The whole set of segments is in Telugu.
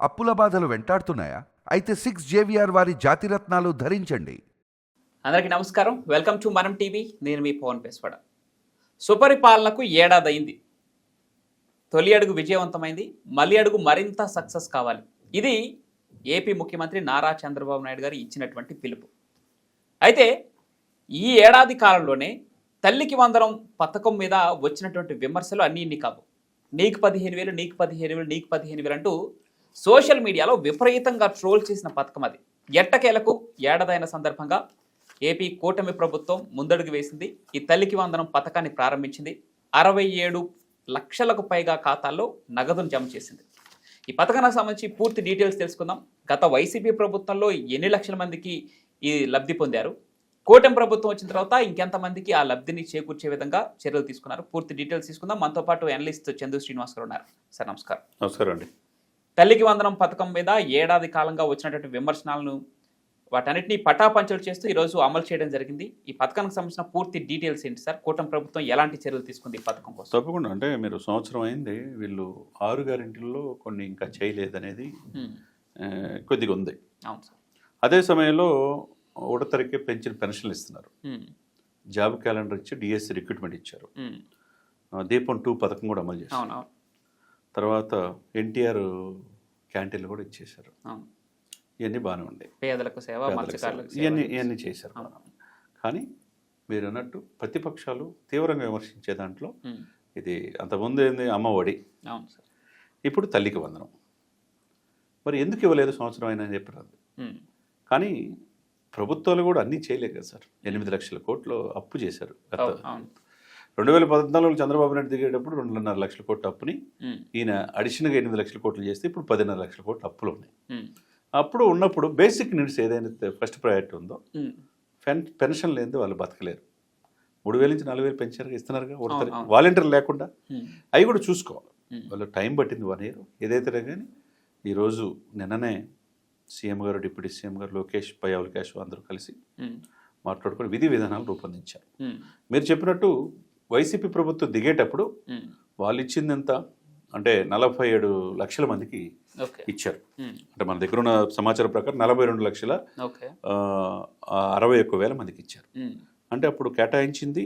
అప్పుల బాధలు వెంటాడుతున్నాయా? అయితే సిక్స్ జేవిఆర్ వారి జాతిరత్నాలు ధరించండి. అందరికీ నమస్కారం. Welcome to Manam TV. నేను మీ పవన్ పేస్వాడ. సుపరిపాలనకు ఏడాది అయింది తొలి అడుగు విజయవంతమైంది. మళ్ళీ అడుగు మరింత సక్సెస్ కావాలి. ఇది ఏపీ ముఖ్యమంత్రి నారా చంద్రబాబు నాయుడు గారు ఇచ్చినటువంటి పిలుపు. అయితే ఈ ఏడాది కాలంలోనే తల్లికి వందనం పథకం మీద వచ్చినటువంటి విమర్శలు అన్నీ ఇన్ని కావు. నీకు పదిహేను వేలు నీకు పదిహేను వేలు నీకు పదిహేను వేలు అంటూ సోషల్ మీడియాలో విపరీతంగా ట్రోల్ చేసిన పథకం అది. ఎట్టకేలకు ఏడాదైన సందర్భంగా ఏపీ కూటమి ప్రభుత్వం ముందడుగు వేసింది. ఈ తల్లికి వందనం పథకాన్ని ప్రారంభించింది. అరవై ఏడు లక్షలకు పైగా ఖాతాల్లో నగదును జమ చేసింది. ఈ పథకానికి సంబంధించి పూర్తి డీటెయిల్స్ తెలుసుకుందాం. గత వైసీపీ ప్రభుత్వంలో ఎన్ని లక్షల మందికి ఈ లబ్ధి పొందారు? కూటమి ప్రభుత్వం వచ్చిన తర్వాత ఇంకెంతమందికి ఆ లబ్ధిని చేకూర్చే విధంగా చర్యలు తీసుకున్నారు? పూర్తి డీటెయిల్స్ తీసుకుందాం. మనతో పాటు అనలిస్ట్ చందు శ్రీనివాస్ గారు ఉన్నారు. సార్ నమస్కారం. నమస్కారం అండి. తల్లికి వందనం పథకం మీద ఏడాది కాలంగా వచ్చినటువంటి విమర్శనాలను వాటన్నిటిని పటాపంచలు చేస్తూ ఈరోజు అమలు చేయడం జరిగింది. ఈ పథకానికి సంబంధించిన పూర్తి డీటెయిల్స్ ఏంటి సార్? కూటమి ప్రభుత్వం ఎలాంటి చర్యలు తీసుకుంది ఈ పథకం కోసం? తప్పకుండా. అంటే మీరు సంవత్సరం అయింది వీళ్ళు ఆరు కొన్ని ఇంకా చేయలేదనేది కొద్దిగా ఉంది. అవును సార్. అదే సమయంలో ఒకటో తారీఖే పెంచిన పెన్షన్లు ఇస్తున్నారు. జాబ్ క్యాలెండర్ ఇచ్చి డిఎస్సి రిక్రూట్మెంట్ ఇచ్చారు. దీపం టూ పథకం కూడా అమలు చేశారు అవును తర్వాత ఎన్టీఆర్ క్యాంటీన్లు కూడా ఇచ్చేశారు. ఇవన్నీ బాగానే ఉండే. పేదలకు సేవ ఇవన్నీ ఇవన్నీ చేశారు. కానీ మీరు అన్నట్టు ప్రతిపక్షాలు తీవ్రంగా విమర్శించే దాంట్లో ఇది అంతకుముందు ఏంది? అమ్మ ఒడి. అవును సార్. ఇప్పుడు తల్లికి వందనం. మరి ఎందుకు ఇవ్వలేదు సంవత్సరం అయినా అని చెప్పారు ఉమ్, కానీ ప్రభుత్వాలు కూడా అన్నీ చేయలేదు కదా సార్. ఎనిమిది లక్షల కోట్లు అప్పు చేశారు గత రెండు వేల పద్నాలుగులో చంద్రబాబు నాయుడు దిగేటప్పుడు రెండున్నర లక్షల కోట్ల అప్పుని ఈయన అడిషనల్గా ఎనిమిది లక్షల కోట్లు చేస్తే ఇప్పుడు పదిన్నర లక్షల కోట్ల అప్పులు ఉన్నాయి. అప్పుడు ఉన్నప్పుడు బేసిక్ నీడ్స్ ఏదైతే ఫస్ట్ ప్రయారిటీ ఉందో పెన్ పెన్షన్ లేనిది వాళ్ళు బతకలేరు. మూడు వేల నుంచి నాలుగు వేలు పెంచారు ఇస్తున్నారుగా అవును. వాలంటీర్ లేకుండా. అవి కూడా చూసుకోవాలి. వాళ్ళు టైం పట్టింది వన్ ఇయర్. ఏదైతే కానీ ఈరోజు నిన్ననే సీఎం గారు డిప్యూటీ సీఎం గారు లోకేష్ పై అవకాశ్ అందరూ కలిసి మాట్లాడుకొని విధి విధానాలు రూపొందించారు. మీరు చెప్పినట్టు వైసీపీ ప్రభుత్వం దిగేటప్పుడు వాళ్ళు ఇచ్చింది ఎంత అంటే నలభై ఏడు లక్షల మందికి ఇచ్చారు. అంటే మన దగ్గర ఉన్న సమాచారం ప్రకారం నలభై రెండు లక్షల అరవై ఒక్క వేల మందికి ఇచ్చారు. అంటే అప్పుడు కేటాయించింది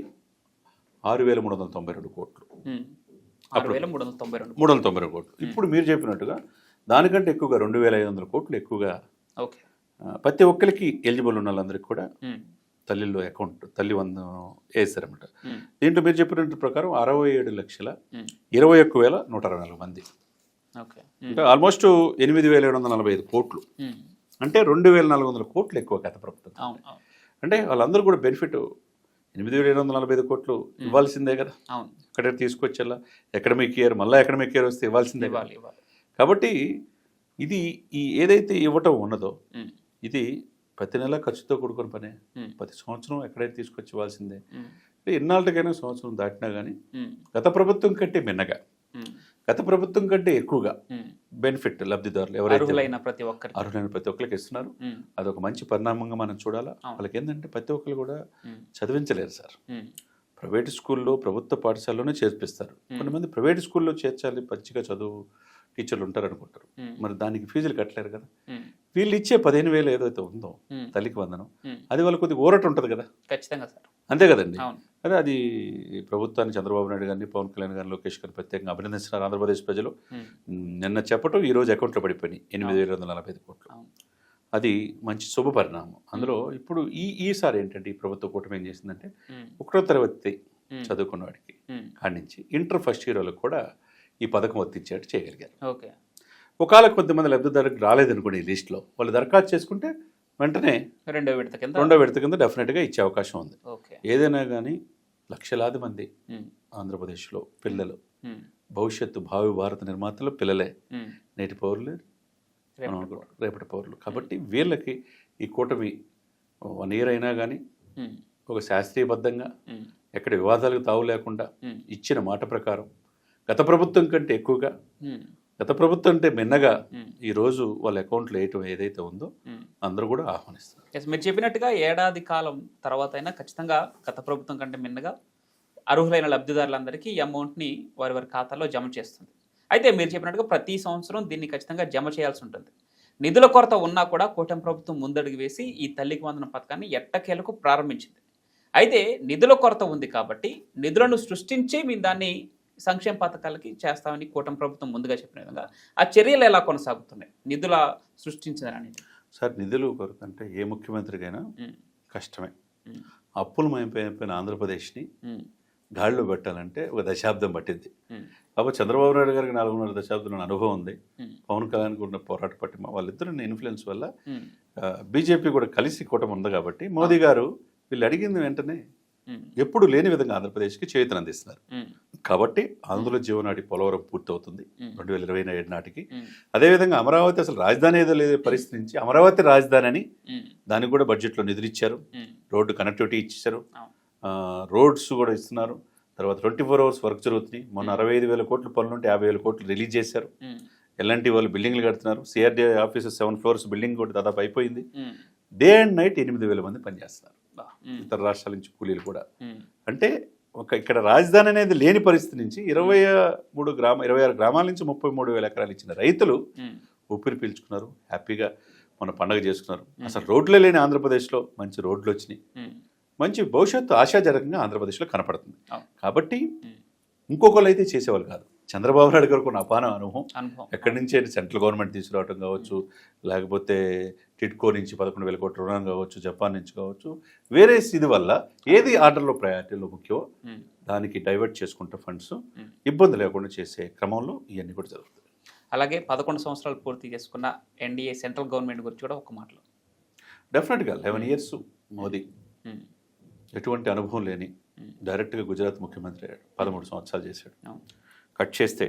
ఆరు వేల మూడు వందల తొంభై రెండు కోట్లు. వేల మూడు వందల తొంభై రెండు మూడు వందల తొంభై రెండు కోట్లు. ఇప్పుడు మీరు చెప్పినట్టుగా దానికంటే ఎక్కువగా రెండు వేల ఐదు వందల కోట్లు ఎక్కువగా ప్రతి ఒక్కరికి ఎలిజిబుల్ ఉన్న వాళ్ళందరికీ కూడా తల్లిలో అకౌంట్ తల్లి వంద వేస్తారన్నమాట ఉమ్, దీంట్లో మీరు చెప్పినట్టు ప్రకారం అరవై ఏడు లక్షల ఇరవై ఒక్క వేల నూట అరవై నాలుగు మంది. అంటే ఆల్మోస్ట్ ఎనిమిది వేల ఏడు వందల నలభై ఐదు కోట్లు. అంటే రెండు వేల నాలుగు వందల కోట్లు ఎక్కువ గత ప్రభుత్వం. అంటే వాళ్ళందరూ కూడా బెనిఫిట్ ఎనిమిది వేల ఏడు వందల నలభై ఐదు కోట్లు ఇవ్వాల్సిందే కదా. ఎక్కడ తీసుకొచ్చేలా ఎకడమిక్ ఇయర్ మళ్ళీ ఎకడమిక్ ఇయర్ వస్తే ఇవ్వాల్సిందే కాబట్టి ఇది ఈ ఏదైతే ఇవ్వటం ఉన్నదో ఇది ప్రతి నెల ఖర్చుతో కూడుకున్న పనే. ప్రతి సంవత్సరం ఎక్కడైతే తీసుకొచ్చి ఇవ్వాల్సిందే. ఎన్నాళ్ళకైనా సంవత్సరం దాటినా కానీ గత ప్రభుత్వం కంటే మిన్నగా. గత ప్రభుత్వం కంటే ఎక్కువగా. బెనిఫిట్ లబ్ధిదారులు ఎవరైతే అర్హులైన ప్రతి ఒక్కరికి. అర్హులైన ప్రతి ఒక్కరికి ఇస్తున్నారు. అదొక మంచి పరిణామంగా మనం చూడాలా. వాళ్ళకి ఏంటంటే ప్రతి ఒక్కరు కూడా చదివించలేరు సార్. ప్రైవేట్ స్కూల్లో ప్రభుత్వ పాఠశాలలోనే చేర్పిస్తారు. కొంతమంది ప్రైవేట్ స్కూల్లో చేర్చాలి మంచిగా చదువు టీచర్లు ఉంటారు అనుకుంటారు మరి దానికి ఫీజులు కట్టలేరు కదా. వీళ్ళు ఇచ్చే పదిహేను వేలు ఏదైతే ఉందో తల్లికి వందనం. అది వాళ్ళకి కొద్దిగా ఊరట ఉంటుంది కదా? ఖచ్చితంగా సార్. అంతే కదండి. అదే అది ప్రభుత్వాన్ని చంద్రబాబు నాయుడు గారిని పవన్ కళ్యాణ్ గారిని లోకేష్ గారిని ప్రత్యేకంగా అభినందిస్తున్నారు ఆంధ్రప్రదేశ్ ప్రజలు. నిన్న చెప్పటం ఈ రోజు అకౌంట్లో పడిపోయినాయి ఎనిమిది వేల వందల నలభై ఐదు కోట్లు. అది మంచి శుభ పరిణామం. అందులో ఇప్పుడు ఈ ఈసారి ఏంటంటే ఈ ప్రభుత్వ కూటమి ఏం చేసిందంటే ఒకటో తరగతి చదువుకున్న వాడికి కాడి నుంచి ఇంటర్ ఫస్ట్ ఇయర్ వాళ్ళకి కూడా ఈ పథకం వర్తించేట్టు చేయగలిగారు. ఓకే. ఒకవేళ కొంతమంది లబ్ధిదారులకు రాలేదనుకోండి ఈ లిస్ట్లో వాళ్ళు దరఖాస్తు చేసుకుంటే వెంటనే రెండో విడత కింద? రెండో విడత కింద డెఫినెట్గా ఇచ్చే అవకాశం ఉంది. ఏదైనా కానీ లక్షలాది మంది ఆంధ్రప్రదేశ్లో పిల్లలు భవిష్యత్తు భావి భారత నిర్మాతలు పిల్లలే. నేటి పౌరులు రేపటి పౌరులు. కాబట్టి వీళ్ళకి ఈ కూటమి వన్ ఇయర్ అయినా కానీ ఒక శాస్త్రీయబద్ధంగా ఎక్కడ వివాదాలకు తావు లేకుండా ఇచ్చిన మాట ప్రకారం గత ప్రభుత్వం కంటే ఎక్కువగా గత ప్రభుత్వం అంటే మిన్నగా ఉమ్, ఈ రోజు వాళ్ళ అకౌంట్లో వేయటం ఏదైతే ఉందో. అందరూ కూడా ఆహ్వానిస్తారు. మీరు చెప్పినట్టుగా ఏడాది కాలం తర్వాత అయినా ఖచ్చితంగా గత ప్రభుత్వం కంటే మిన్నగా అర్హులైన లబ్ధిదారులందరికీ ఈ అమౌంట్ని వారి వారి ఖాతాలో జమ చేస్తుంది. అయితే మీరు చెప్పినట్టుగా ప్రతి సంవత్సరం దీన్ని ఖచ్చితంగా జమ చేయాల్సి ఉంటుంది. నిధుల కొరత ఉన్నా కూడా కూటమి ప్రభుత్వం ముందడుగు వేసి ఈ తల్లికి వందన పథకాన్ని ఎట్టకేలకు ప్రారంభించింది. అయితే నిధుల కొరత ఉంది కాబట్టి నిధులను సృష్టించి మేము దాన్ని సంక్షేమ పథకాలకి చేస్తామని కూటమి ప్రభుత్వం ముందుగా చెప్పిన విధంగా ఆ చర్యలు ఎలా కొనసాగుతున్నాయి? నిధుల సృష్టించదని సార్ నిధులు కొరకు అంటే ఏ ముఖ్యమంత్రికైనా కష్టమే. అప్పులు మైపోయిన ఆంధ్రప్రదేశ్ని గాడిలో పెట్టాలంటే ఒక దశాబ్దం పట్టింది కాబట్టి చంద్రబాబు నాయుడు గారికి నాలుగున్నర దశాబ్దం అనుభవం ఉంది. పవన్ కళ్యాణ్కి ఉన్న పోరాట పట్టిమ వాళ్ళిద్దరు ఇన్ఫ్లుయెన్స్ వల్ల బీజేపీ కూడా కలిసి కూటమి ఉంది కాబట్టి మోదీ గారు వీళ్ళు అడిగింది వెంటనే ఎప్పుడు లేని విధంగా ఆంధ్రప్రదేశ్కి చేతులు అందిస్తున్నారు. కాబట్టి ఆంధ్ర జీవనాటి పోలవరం పూర్తవుతుంది రెండు వేల ఇరవై ఏడు నాటికి. అదేవిధంగా అమరావతి అసలు రాజధాని ఏదో లేదే పరిస్థితి నుంచి అమరావతి రాజధాని అని దానికి కూడా బడ్జెట్లో నిధులు ఇచ్చారు రోడ్డు కనెక్టివిటీ ఇచ్చారు రోడ్స్ కూడా ఇస్తున్నారు. తర్వాత ట్వంటీ ఫోర్ అవర్స్ వర్క్ జరుగుతున్నాయి. మొన్న అరవై ఐదు వేల కోట్ల పనులు ఉంటే యాభై వేల కోట్లు రిలీజ్ చేశారు. ఎల్ఎన్టీ వాళ్ళు బిల్డింగ్లు కడుతున్నారు. CRD offices seven floors building కూడా దాదాపు అయిపోయింది. డే అండ్ నైట్ ఎనిమిది వేల మంది పనిచేస్తున్నారు. ఇతర రాష్ట్రాల నుంచి కూలీలు కూడా. అంటే ఒక ఇక్కడ రాజధాని అనేది లేని పరిస్థితి నుంచి ఇరవై మూడు గ్రామ ఇరవై ఆరు గ్రామాల నుంచి ముప్పై మూడు వేల ఎకరాలు ఇచ్చిన రైతులు ఊపిరి పీల్చుకున్నారు హ్యాపీగా మన పండగ చేసుకున్నారు. అసలు రోడ్లే లేని ఆంధ్రప్రదేశ్లో మంచి రోడ్లు వచ్చినాయి. మంచి భవిష్యత్తు ఆశాజనకంగా ఆంధ్రప్రదేశ్లో కనపడుతుంది. కాబట్టి ఇంకొకరు అయితే చేసేవాళ్ళు కాదు. చంద్రబాబు నాయుడు గారికి ఉన్న అపాన అనుభవం. ఎక్కడి నుంచి అయితే సెంట్రల్ గవర్నమెంట్ తీసుకురావడం కావచ్చు లేకపోతే టిట్కో నుంచి పదకొండు వేల కోట్ల రుణం కావచ్చు జపాన్ నుంచి కావచ్చు వేరే ఇది వల్ల ఏది ఆర్డర్లో ప్రయారిటీలో ముఖ్యమో దానికి డైవర్ట్ చేసుకుంటే ఫండ్స్. ఇబ్బంది లేకుండా చేసే క్రమంలో ఇవన్నీ కూడా జరుగుతాయి. అలాగే పదకొండు సంవత్సరాలు పూర్తి చేసుకున్న ఎన్డీఏ సెంట్రల్ గవర్నమెంట్ గురించి కూడా ఒక మాటలు. డెఫినెట్గా లెవెన్ ఇయర్స్ మోదీ. ఎటువంటి అనుభవం లేని. డైరెక్ట్గా గుజరాత్ ముఖ్యమంత్రి అయ్యాడు. పదమూడు సంవత్సరాలు చేశాడు. కట్ చేస్తే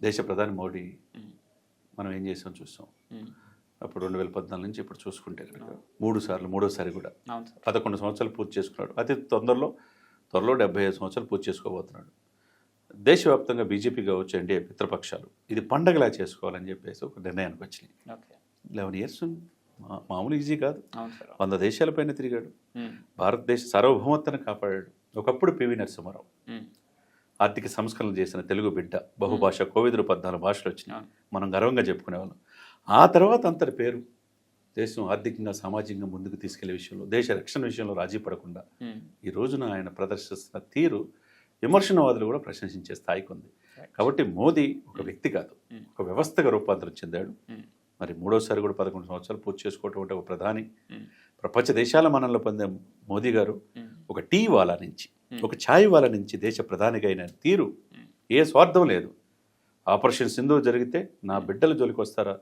దేశ ప్రధాని మోడీ మనం ఏం చేసాం చూసాం. ఉమ్, అప్పుడు రెండు వేల పద్నాలుగు నుంచి ఇప్పుడు చూసుకుంటే కనుక మూడు సార్లు మూడోసారి కూడా. పదకొండు సంవత్సరాలు పూర్తి చేసుకున్నాడు. అతి తొందరలో త్వరలో డెబ్బై ఐదు సంవత్సరాలు పూర్తి చేసుకోబోతున్నాడు. దేశవ్యాప్తంగా బీజేపీ కావచ్చు ఎన్డీఏ మిత్రపక్షాలు ఇది పండగలా చేసుకోవాలని చెప్పేసి ఒక నిర్ణయానికి వచ్చినాయి. లెవెన్ ఇయర్స్ మామూలు ఈజీ కాదు. వంద దేశాలపైన తిరిగాడు. భారతదేశ సార్వభౌమత్వాన్ని కాపాడాడు. ఒకప్పుడు పివి నరసింహారావు. ఆర్థిక సంస్కరణలు చేసిన తెలుగు బిడ్డ బహుభాష కోవిదులు పద్నాలుగు భాషలు వచ్చినాయి. మనం గర్వంగా చెప్పుకునేవాళ్ళం. ఆ తర్వాత అంతటి పేరు దేశం ఆర్థికంగా సామాజికంగా ముందుకు తీసుకెళ్ళే విషయంలో దేశ రక్షణ విషయంలో రాజీ పడకుండా ఈ రోజున ఆయన ప్రదర్శిస్తున్న తీరు విమర్శనవాదులు కూడా ప్రశంసించే స్థాయికి ఉంది. కాబట్టి మోదీ ఒక వ్యక్తి కాదు. ఒక వ్యవస్థగా రూపాంతరం చెందాడు. మరి మూడోసారి కూడా పదకొండు సంవత్సరాలు పూర్తి చేసుకోవటం అంటే ఒక ప్రధాని. ప్రపంచ దేశాల మనలో పొందే మోదీ గారు ఒక టీ వాలా నుంచి. ఒక ఛాయ్ వాలా నుంచి దేశ ప్రధానిగా అయిన తీరు. ఏ స్వార్థం లేదు. ఆపరేషన్ సింధు జరిగితే నా బిడ్డల జోలికి వస్తారా?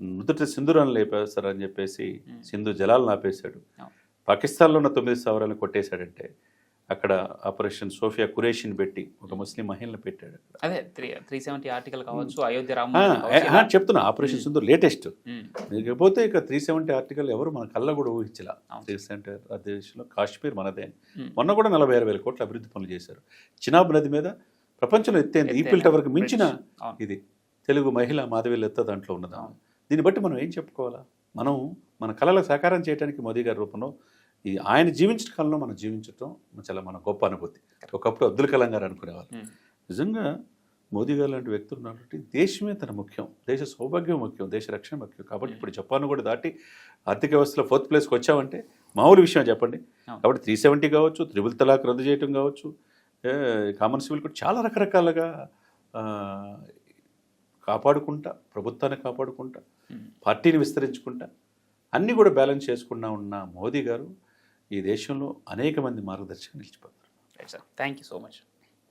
నుదుట సింధురాన్ని లేపేస్తారా అని చెప్పేసి. సింధు జలాలను ఆపేశాడు. పాకిస్తాన్లో ఉన్న తొమ్మిది స్థావరాలను కొట్టేశాడంటే అక్కడ ఆపరేషన్ సోఫియా కురేషిని పెట్టి ఒక ముస్లిం మహిళను పెట్టాడు అదే త్రీ త్రీ సెవెంటీ ఆర్టికల్ కావచ్చు అయోధ్య రామ చెప్తున్నా ఆపరేషన్ సింధు లేటెస్ట్. లేకపోతే ఇక త్రీ సెవెంటీ ఆర్టికల్ ఎవరు మన కళ్ళ కూడా ఊహించలా. త్రీ సెవెంటీ దేశంలో కాశ్మీర్ మనదే మొన్న కూడా నలభై ఆరు వేల కోట్ల అభివృద్ధి పనులు చేశారు. చినాబ్ నది మీద ప్రపంచంలో ఎత్తైంది. ఎత్తైన టవర్కి మించిన. ఇది. తెలుగు మహిళ మాధవి ఎత్త దాంట్లో ఉన్నదా అవును. దీన్ని బట్టి మనం ఏం చెప్పుకోవాలా? మనం మన కళలకు సాకారం చేయడానికి మోదీ గారి రూపంలో ఈ ఆయన జీవించిన కాలంలో మనం జీవించడం చాలా మన గొప్ప అనుభూతి. ఒకప్పుడు అబ్దుల్ కలాం గారు అనుకునేవాళ్ళు ఉమ్, నిజంగా మోదీ గారు లాంటి వ్యక్తులు ఉన్నటువంటి దేశమే తన ముఖ్యం. దేశ సౌభాగ్యం ముఖ్యం దేశ రక్షణ ముఖ్యం. కాబట్టి ఇప్పుడు జపాన్ కూడా దాటి ఆర్థిక వ్యవస్థలో ఫోర్త్ ప్లేస్కి వచ్చామంటే మామూలు విషయం చెప్పండి. కాబట్టి త్రీ సెవెంటీ కావచ్చు త్రిబుల్ తలాక్ రద్దు చేయటం కావచ్చు కామన్ సివిల్ కూడా చాలా రకరకాలుగా కాపాడుకుంటా ప్రభుత్వాన్ని కాపాడుకుంటా. పార్టీని విస్తరించుకుంటా అన్నీ కూడా బ్యాలెన్స్ చేసుకున్నా ఉన్న మోదీ గారు ఈ దేశంలో అనేక మంది మార్గదర్శకం నిలిచిపోతారు. Thank you so much